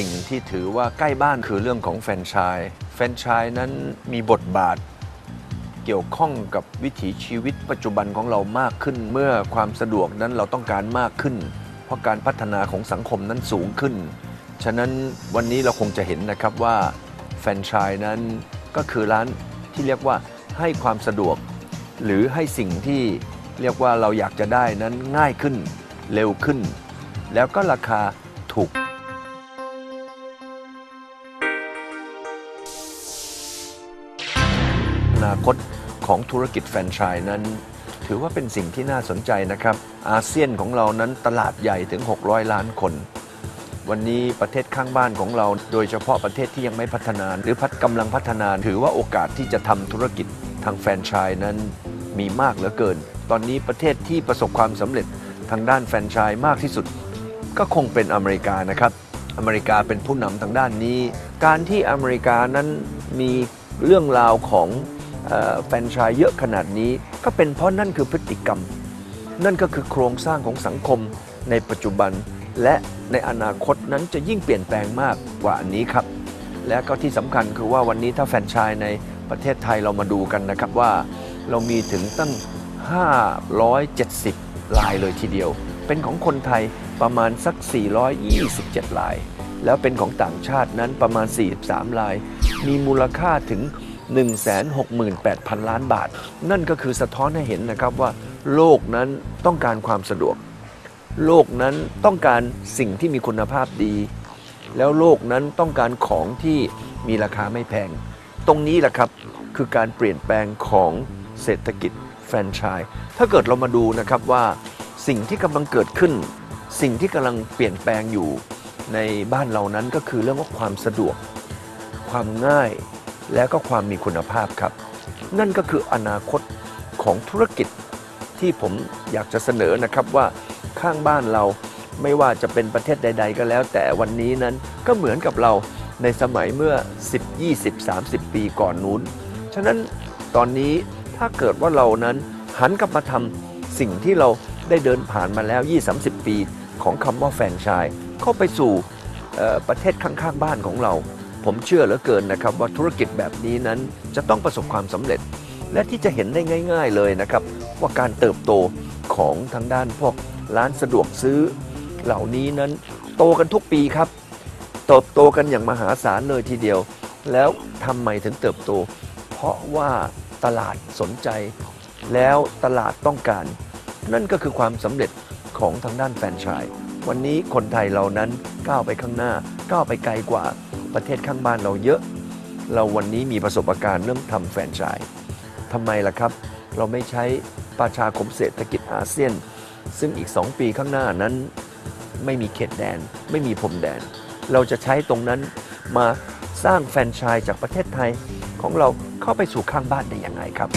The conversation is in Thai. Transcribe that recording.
ิ่งที่ถือว่าใกล้บ้านคือเรื่องของแฟนชส์แฟนชส์นั้นมีบทบาทเกี่ยวข้องกับวิถีชีวิตปัจจุบันของเรามากขึ้น เมื่อความสะดวกนั้นเราต้องการมากขึ้น เพราะการพัฒนาของสังคมนั้นสูงขึ้น ฉะนั้นวันนี้เราคงจะเห็นนะครับว่าแฟนชส์นั้นก็คือร้านที่เรียกว่าให้ความสะดวก หรือให้สิ่งที่เรียกว่าเราอยากจะได้นั้นง่ายขึ้น เร็วขึ้น แล้วก็ราคาถูก อนาคตของธุรกิจแฟรนไชส์นั้น ถือว่าเป็นสิ่งที่น่าสนใจนะครับ อาเซียนของเรานั้นตลาดใหญ่ถึง 600 ล้านคน วันนี้ประเทศข้างบ้านของเรา โดยเฉพาะประเทศที่ยังไม่พัฒนา หรือพัฒกำลังพัฒนา ถือว่าโอกาสที่จะทำธุรกิจทางแฟรนไชส์นั้นมีมากเหลือเกิน ตอนนี้ประเทศที่ประสบความสำเร็จทางด้านแฟรนไชส์มากที่สุด ก็คงเป็นอเมริกานะครับ อเมริกาเป็นผู้นำทางด้านนี้ การที่อเมริกานั้นมีเรื่องราวของ แฟนชส์เยอะขนาดนี้ ก็เป็นเพราะนั่นคือพฤติกรรม นั่นก็คือโครงสร้างของสังคมในปัจจุบัน และในอนาคตนั้นจะยิ่งเปลี่ยนแปลงมากกว่าอันนี้ครับ และก็ที่สำคัญคือว่าวันนี้ถ้าแฟนชส์ในประเทศไทยเรามาดูกันนะครับว่า เรามีถึงตั้ง 570 ลายเลยทีเดียว เป็นของคนไทยประมาณสัก 427 ลาย แล้วเป็นของต่างชาตินั้นประมาณ 43 ลาย มีมูลค่าถึง 168,000 ล้านบาท นั่นก็คือสะท้อนให้เห็นนะครับว่า โลกนั้นต้องการความสะดวก โลกนั้นต้องการสิ่งที่มีคุณภาพดี แล้วโลกนั้นต้องการของที่มีราคาไม่แพง ตรงนี้แหละครับคือการเปลี่ยนแปลงของเศรษฐกิจแฟรนไชส์ถ้าเกิดเรามาดูนะครับว่าสิ่งที่กำลังเกิดขึ้น สิ่งที่กำลังเปลี่ยนแปลงอยู่ในบ้านเรานั้นก็คือเรื่องของความสะดวก ความง่าย และก็ความมีคุณภาพครับ นั่นก็คืออนาคตของธุรกิจที่ผมอยากจะเสนอนะครับว่าข้างบ้านเราไม่ว่าจะเป็นประเทศใด ๆ ก็แล้ว แต่วันนี้นั้นก็เหมือนกับเราในสมัยเมื่อ 10 20 30 ปีก่อนนู้น ฉะนั้นตอนนี้ถ้าเกิดว่าเรานั้นหันกลับมาทำสิ่งที่เราได้เดินผ่านมาแล้ว 20-30 ปีของคำว่าแฟนชส์เข้าไปสู่ประเทศข้างๆบ้านของเรา ผมเชื่อเหลือเกินนะครับว่าธุรกิจแบบนี้นั้นจะต้องประสบความสำเร็จ และที่จะเห็นได้ง่าย ๆเลยนะครับ ว่าการเติบโตของทางด้านพวกร้านสะดวกซื้อ เหล่านี้นั้นโตกันทุกปีครับเติบโตกันอย่างมหาศาลเลยทีเดียว แล้วทำไมถึงเติบโต เพราะว่าตลาดสนใจ แล้วตลาดต้องการ นั่นก็คือความสำเร็จของทางด้านแฟรนไชส์วันนี้คนไทยเรานั้นก้าวไปข้างหน้าก้าวไปไกลกว่า ประเทศข้างบ้านเราเยอะ เราวันนี้มีประสบการณ์เรื่องทำแฟรนไชส์ทำไมล่ะครับ เราไม่ใช้ประชาคมเศรษฐกิจอาเซียน ซึ่งอีก 2 ปีข้างหน้านั้นไม่มีเขตแดน ไม่มีพรมแดน เราจะใช้ตรงนั้นมาสร้างแฟรนไชส์จากประเทศไทยของเราเข้าไปสู่ข้างบ้านได้ยังไงครับ